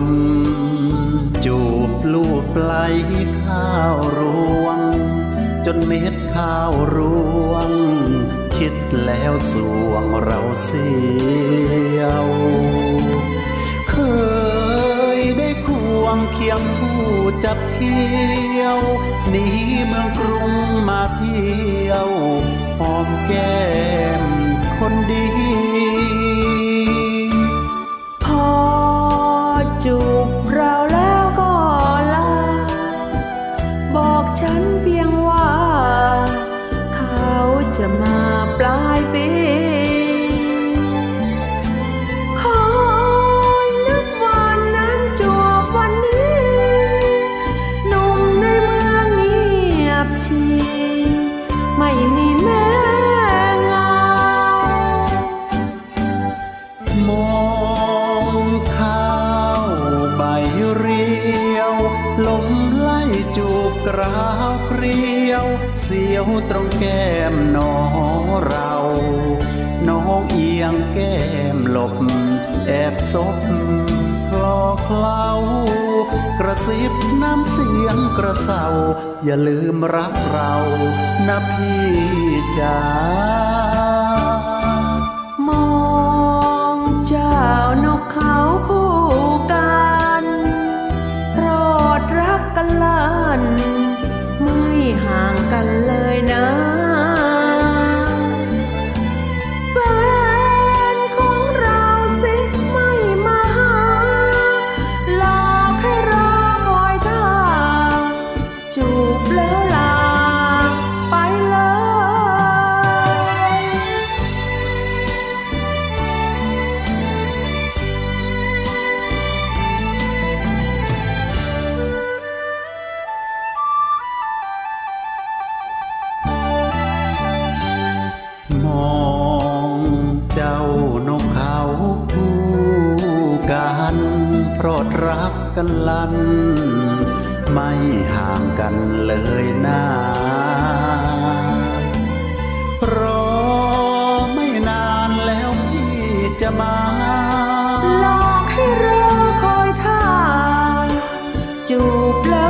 ม จูบลูบลายข้าวรวง จนเม็ดข้าวรวง คิดแล้วสวงเราเสียวเคยได้ควงเคียงผู้จับเขียวหนีเมืองกรุงมาเที่ยวหอมแก้ จะมาปลายปีคอยนึกวันนั้นจวบวันนี้หนุ่มในเมืองเงียบชี ไม่มีแม่ กราวเกลียว เสียวตรงแก้มน้องเรา น้องเอียงแก้มหลบ แอบซบคลอเคล้ากระซิบน้ำเสียงกระเซาอย่าลืมรักเรานะพี่จ๋า กันเลยนะันเพราะรักกันลัน ไม่ห่างกันเลยนะรอไม่นานแล้วพี่จะมาหลอกให้รอคอยท่าจูบแล้ว